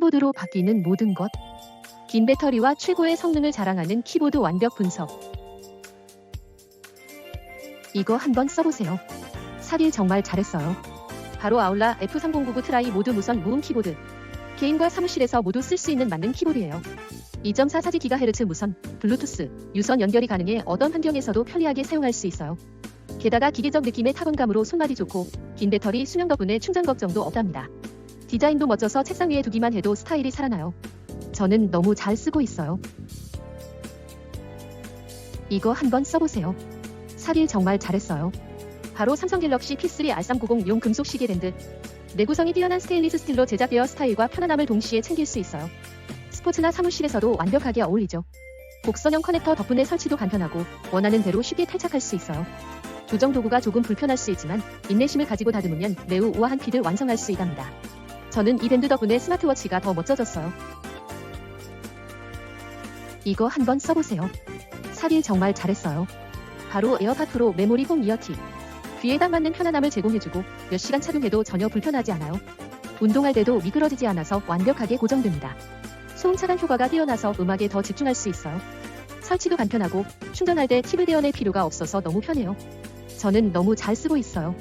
키보드로 바뀌는 모든 것. 긴 배터리와 최고의 성능을 자랑하는 키보드 완벽 분석. 이거 한번 써보세요. 사길 정말 잘했어요. 바로 아울라 F3099 트라이 모두 무선 무음 키보드. 개인과 사무실에서 모두 쓸 수 있는 맞는 키보드예요. 2.4 4GHz 무선, 블루투스, 유선 연결이 가능해 어떤 환경에서도 편리하게 사용할 수 있어요. 게다가 기계적 느낌의 타건감으로 손맛이 좋고 긴 배터리 수명 덕분에 충전 걱정도 없답니다. 디자인도 멋져서 책상 위에 두기만 해도 스타일이 살아나요. 저는 너무 잘 쓰고 있어요. 이거 한번 써보세요. 사길 정말 잘했어요. 바로 삼성 갤럭시 P3 R390 용 금속 시계 밴드. 내구성이 뛰어난 스테인리스 스틸로 제작되어 스타일과 편안함을 동시에 챙길 수 있어요. 스포츠나 사무실에서도 완벽하게 어울리죠. 곡선형 커넥터 덕분에 설치도 간편하고 원하는 대로 쉽게 탈착할 수 있어요. 조정 도구가 조금 불편할 수 있지만 인내심을 가지고 다듬으면 매우 우아한 핏을 완성할 수 있답니다. 저는 이 밴드 덕분에 스마트워치가 더 멋져졌어요. 이거 한번 써보세요. 사길 정말 잘했어요. 바로 에어팟 프로 메모리 홈 이어팁. 귀에 딱 맞는 편안함을 제공해주고 몇 시간 착용해도 전혀 불편하지 않아요. 운동할 때도 미끄러지지 않아서 완벽하게 고정됩니다. 소음 차단 효과가 뛰어나서 음악에 더 집중할 수 있어요. 설치도 간편하고 충전할 때 팁을 떼어낼 필요가 없어서 너무 편해요. 저는 너무 잘 쓰고 있어요.